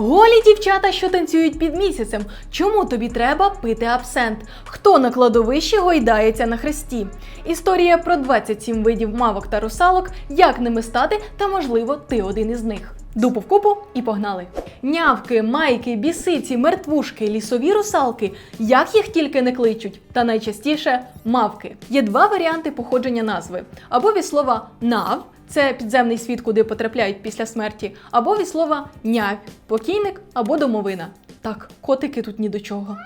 Голі дівчата, що танцюють під місяцем. Чому тобі треба пити абсент? Хто на кладовищі гойдається на хресті? Історія про 27 видів мавок та русалок, як ними стати, та можливо, ти один із них. Дупу в купу і погнали. Нявки, майки, бісиці, мертвушки, лісові русалки, як їх тільки не кличуть, та найчастіше мавки. Є два варіанти походження назви: або від слова нав. Це підземний світ, куди потрапляють після смерті, або від слова нявь, покійник або домовина. Так, котики тут ні до чого.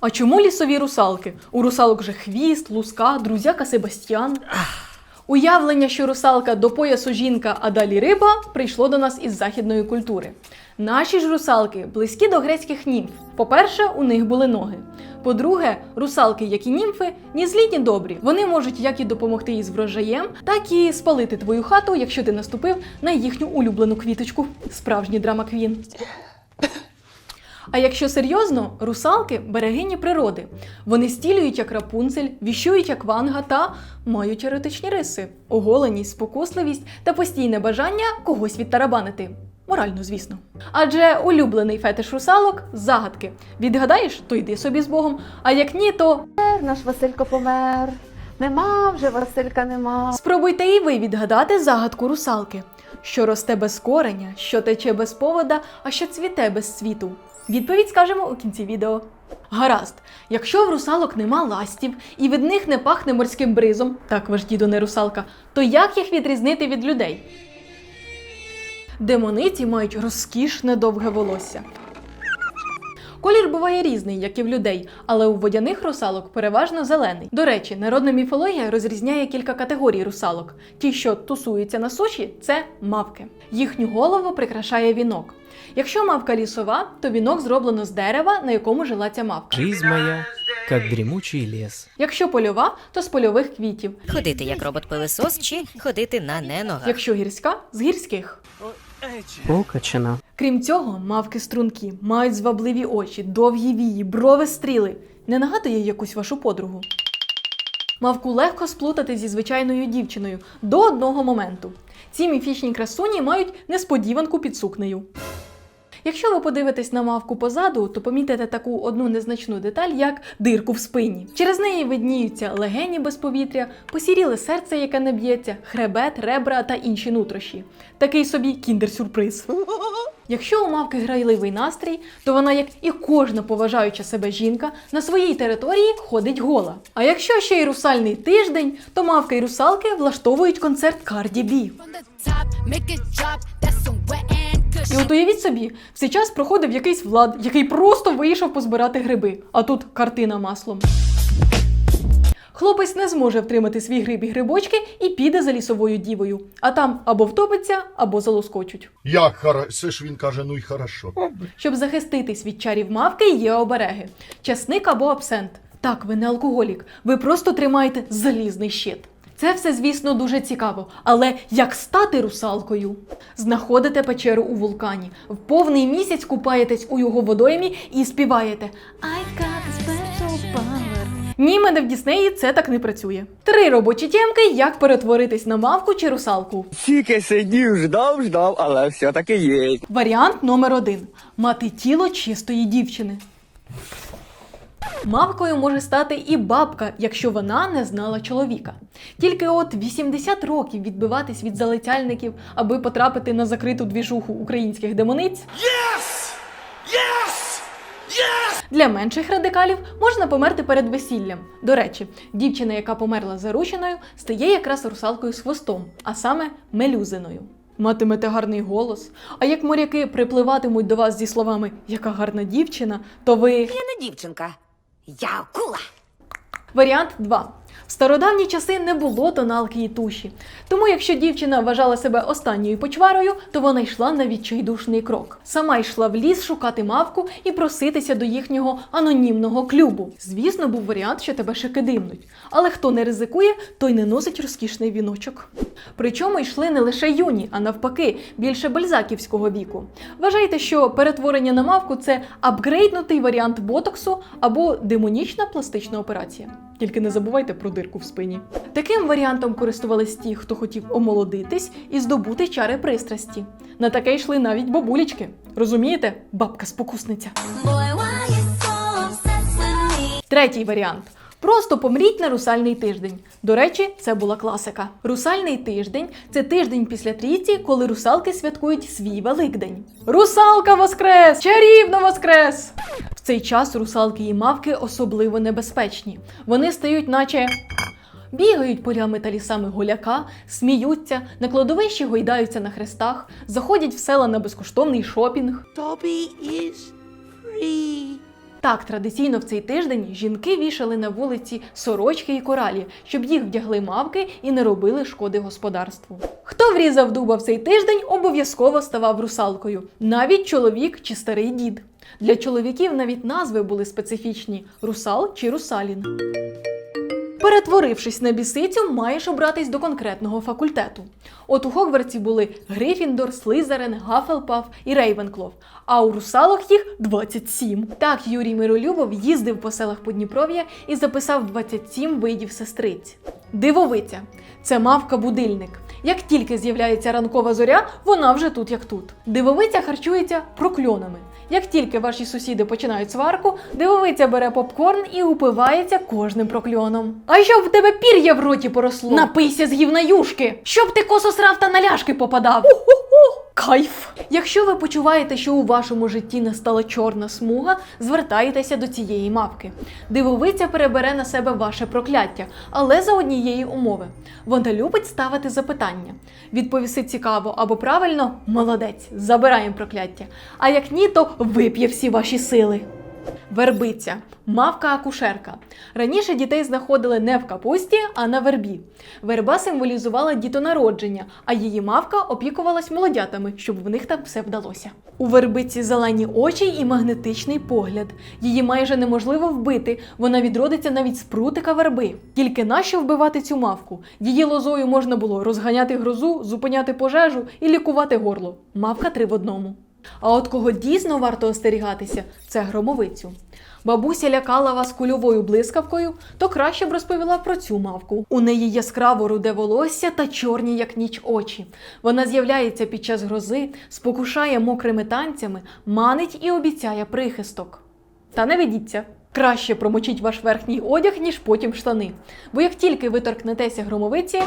А чому лісові русалки? У русалок же хвіст, луска, друзяка Себастьян. Уявлення, що русалка до поясу жінка, а далі риба, прийшло до нас із західної культури. Наші ж русалки близькі до грецьких німф. По-перше, у них були ноги. По-друге, русалки, як і німфи, ні злі, ні добрі. Вони можуть як і допомогти із врожаєм, так і спалити твою хату, якщо ти наступив на їхню улюблену квіточку. Справжній драма квін. А якщо серйозно, русалки берегині природи. Вони стілюють як рапунцель, віщують як ванга та мають еротичні риси, оголеність, спокусливість та постійне бажання когось відтарабанити. Морально, звісно. Адже улюблений фетиш русалок загадки. Відгадаєш, то йди собі з Богом. А як ні, то наш Василько помер. Нема вже Василька нема. спробуйте і ви відгадати загадку русалки, що росте без кореня, що тече без повода, а що цвіте без світу. Відповідь скажемо у кінці відео. Гаразд, якщо в русалок нема ластів і від них не пахне морським бризом, так ваш діду не русалка, то як їх відрізнити від людей? Демониці мають розкішне довге волосся. Колір буває різний, як і в людей, але у водяних русалок переважно зелений. До речі, народна міфологія розрізняє кілька категорій русалок. Ті, що тусуються на суші, це мавки. Їхню голову прикрашає вінок. Якщо мавка лісова, то вінок зроблено з дерева, на якому жила ця мавка. Жизнь моя, как дремучий лес. Якщо польова, то з польових квітів. Ходити як робот-пилисос чи ходити на неногах. Якщо гірська з гірських. Покачена. Крім цього, мавки струнки мають звабливі очі, довгі вії, брови стріли. Не нагадує якусь вашу подругу. Мавку легко сплутати зі звичайною дівчиною до одного моменту. Ці міфічні красуні мають несподіванку під сукнею. Якщо ви подивитесь на мавку позаду, то помітите таку одну незначну деталь, як дирку в спині. Через неї видніються легені без повітря, посіріле серце, яке не б'ється, хребет, ребра та інші нутрощі. Такий собі кіндер-сюрприз. Якщо у мавки грайливий настрій, то вона, як і кожна поважаюча себе жінка, на своїй території ходить гола. А якщо ще й русальний тиждень, то мавки й русалки влаштовують концерт Карді Бі. І от уявіть собі, в цей час проходив якийсь влад, який просто вийшов позбирати гриби, а тут картина маслом. Хлопець не зможе втримати свій гриб і грибочки і піде за лісовою дівою, а там або втопиться, або залоскочуть. Як хара... Це ж він каже, ну й хорошо. Щоб захиститись від чарів мавки, є обереги: часник або абсент. Так, ви не алкоголік, ви просто тримаєте залізний щит. Це все, звісно, дуже цікаво. Але як стати русалкою? Знаходите печеру у вулкані, в повний місяць купаєтесь у його водоймі і співаєте I got special power. Ні, мене в Діснеї це так не працює. Три робочі тємки, як перетворитись на мавку чи русалку. Тільки сидів, ждав, ждав, але все-таки є. Варіант номер один мати тіло чистої дівчини. Мавкою може стати і бабка, якщо вона не знала чоловіка. Тільки от 80 років відбиватись від залицяльників, аби потрапити на закриту двіжуху українських демониць. Для менших радикалів можна померти перед весіллям. До речі, дівчина, яка померла зарученою, стає якраз русалкою з хвостом, а саме мелюзиною. Матимете гарний голос. А як моряки припливатимуть до вас зі словами Яка гарна дівчина, то ви. Я не дівчинка, я акула. Варіант 2. Стародавні часи не було тоналки і туші. Тому, якщо дівчина вважала себе останньою почварою, то вона йшла на відчайдушний крок. Сама йшла в ліс шукати мавку і проситися до їхнього анонімного клюбу. Звісно, був варіант, що тебе ще кидимнуть. Але хто не ризикує, той не носить розкішний віночок. Причому йшли не лише юні, а навпаки, більше бальзаківського віку. Вважайте, що перетворення на мавку це апгрейднутий варіант ботоксу або демонічна пластична операція. Тільки не забувайте про дирку в спині. Таким варіантом користувались ті, хто хотів омолодитись і здобути чари пристрасті. На таке йшли навіть бабулічки. Розумієте, бабка спокусниця. Третій варіант. Просто помріть на русальний тиждень. До речі, це була класика. Русальний тиждень це тиждень після трійці, коли русалки святкують свій Великдень. Русалка воскрес! Чарівно воскрес! Цей час русалки і мавки особливо небезпечні. Вони стають, наче. Бігають полями та лісами гуляка, сміються, на кладовищі гойдаються на хрестах, заходять в села на безкоштовний шопінг. Так, традиційно в цей тиждень жінки вішали на вулиці сорочки і коралі, щоб їх вдягли мавки і не робили шкоди господарству. Хто врізав дуба в цей тиждень, обов'язково ставав русалкою, навіть чоловік чи старий дід. Для чоловіків навіть назви були специфічні: русал чи русалін. Перетворившись на бісицю, маєш обратись до конкретного факультету. От у Хогвартсі були Грифіндор, Слизерин, Гафелпаф і Рейвенклов, а у русалок їх 27. Так Юрій Миролюбов їздив по селах Подніпров'я і записав 27 видів сестриць. Дивовиця це мавка-будильник. Як тільки з'являється ранкова зоря, вона вже тут як тут. Дивовиця харчується прокльонами. Як тільки ваші сусіди починають сварку, дивовиця бере попкорн і упивається кожним прокльоном. А щоб в тебе пір'я в роті поросло? Напийся з гівна юшки! Щоб ти косо срав та на ляшки попадав. Уху-ху! Кайф! Якщо ви почуваєте, що у вашому житті настала чорна смуга, звертайтеся до цієї мавки. Дивовиця перебере на себе ваше прокляття, але за однієї умови. Вона любить ставити запитання. Відповіси цікаво або правильно молодець, забираємо прокляття. А як ні, то вип'є всі ваші сили. Вербиця мавка-акушерка. Раніше дітей знаходили не в капусті, а на вербі. Верба символізувала дітонародження, а її мавка опікувалась молодятами, щоб в них там все вдалося. У вербиці зелені очі і магнетичний погляд. Її майже неможливо вбити, вона відродиться навіть з прутика верби. Тільки нащо вбивати цю мавку? Її лозою можна було розганяти грозу, зупиняти пожежу і лікувати горло. Мавка три в одному. А от кого дійсно варто остерігатися, це громовицю. Бабуся лякала вас кульовою блискавкою, то краще б розповіла про цю мавку. У неї яскраво руде волосся та чорні, як ніч очі. Вона з'являється під час грози, спокушає мокрими танцями, манить і обіцяє прихисток. Та не ведіться. Краще промочіть ваш верхній одяг, ніж потім штани. Бо як тільки ви торкнетеся громовиці,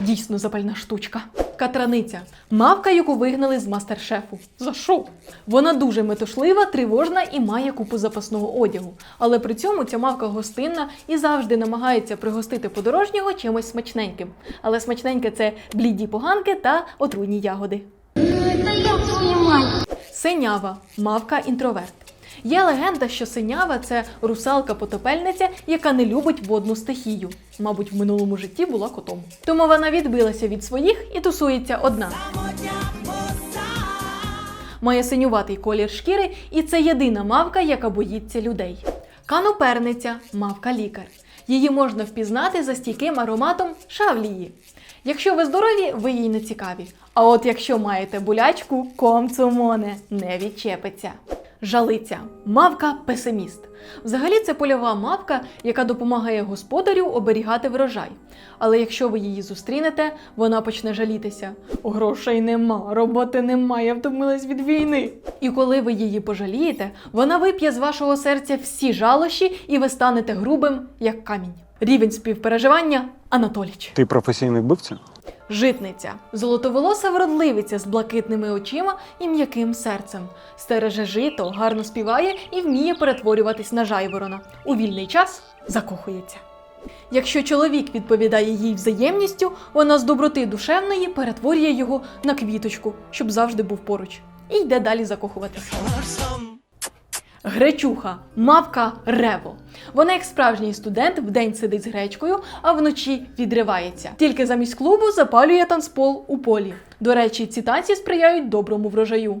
Дійсно запальна штучка. Катраниця мавка, яку вигнали з мастер-шефу. За що? Вона дуже метушлива, тривожна і має купу запасного одягу. Але при цьому ця мавка гостинна і завжди намагається пригостити подорожнього чимось смачненьким. Але смачненьке це бліді поганки та отруйні ягоди. Синява мавка інтроверт. Є легенда, що синява це русалка-потопельниця, яка не любить водну стихію. Мабуть, в минулому житті була котом. Тому вона відбилася від своїх і тусується одна. Має синюватий колір шкіри, і це єдина мавка, яка боїться людей. Кануперниця мавка лікар. Її можна впізнати за стійким ароматом шавлії. Якщо ви здорові, ви їй не цікаві. А от якщо маєте болячку, комцумоне не відчепиться. Жалиця мавка песиміст. Взагалі це польова мавка, яка допомагає господарю оберігати врожай. Але якщо ви її зустрінете, вона почне жалітися. Грошей нема, роботи немає, втомилась від війни. І коли ви її пожалієте, вона вип'є з вашого серця всі жалощі, і ви станете грубим, як камінь. Рівень співпереживання Анатоліч. Ти професійний вбивця? Житниця золотоволоса вродливиця з блакитними очима і м'яким серцем. Стереже жито, гарно співає і вміє перетворюватись на жайворона. У вільний час закохується. Якщо чоловік відповідає їй взаємністю, вона з доброти душевної перетворює його на квіточку, щоб завжди був поруч, і йде далі закохуватися. Гречуха, мавка рево. Вона, як справжній студент, вдень сидить з гречкою, а вночі відривається. Тільки замість клубу запалює танцпол у полі. До речі, ці танці сприяють доброму врожаю.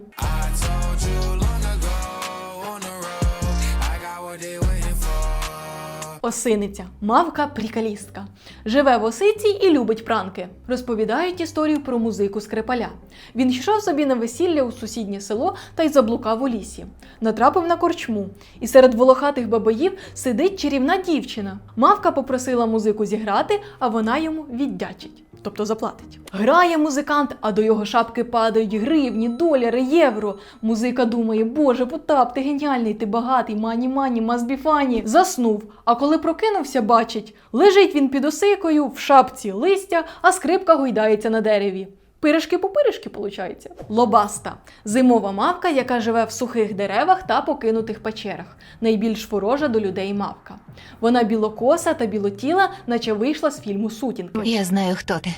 Осиниця, мавка прикалістка. Живе в осиці і любить пранки. Розповідають історію про музику Скрипаля. Він йшов собі на весілля у сусіднє село та й заблукав у лісі. Натрапив на корчму, і серед волохатих бабаїв сидить чарівна дівчина. Мавка попросила музику зіграти, а вона йому віддячить. Тобто заплатить. Грає музикант, а до його шапки падають гривні, доляри, євро. Музика думає, боже, Потап, ти геніальний, ти багатий, мані мані, мазбіфані. Заснув. А коли прокинувся, бачить, лежить він під осикою, в шапці листя, а скрипка гойдається на дереві. Пиришки пупиришки, получається. Лобаста зимова мавка, яка живе в сухих деревах та покинутих печерах. Найбільш ворожа до людей мавка. Вона білокоса та білотіла, наче вийшла з фільму Сутінки. Я знаю, хто ти.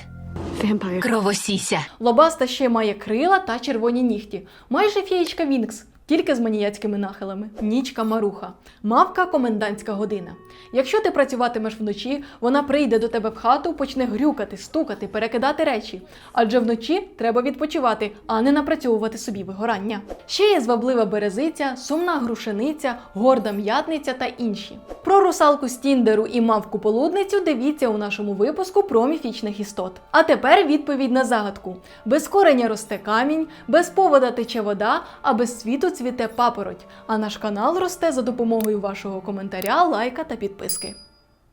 Кровосіся. Лобаста ще має крила та червоні нігті. Майже фієчка Вінкс, тільки з маніяцькими нахилами. Нічка Маруха. Мавка комендантська година. Якщо ти працюватимеш вночі, вона прийде до тебе в хату, почне грюкати, стукати, перекидати речі. Адже вночі треба відпочивати, а не напрацьовувати собі вигорання. Ще є зваблива березиця, сумна грушениця, горда м'ятниця та інші. Про русалку з Тіндеру і мавку полудницю дивіться у нашому випуску про міфічних істот. А тепер відповідь на загадку: без кореня росте камінь, без повода тече вода, а без світу цвіте папороть. А наш канал росте за допомогою вашого коментаря, лайка та підписки.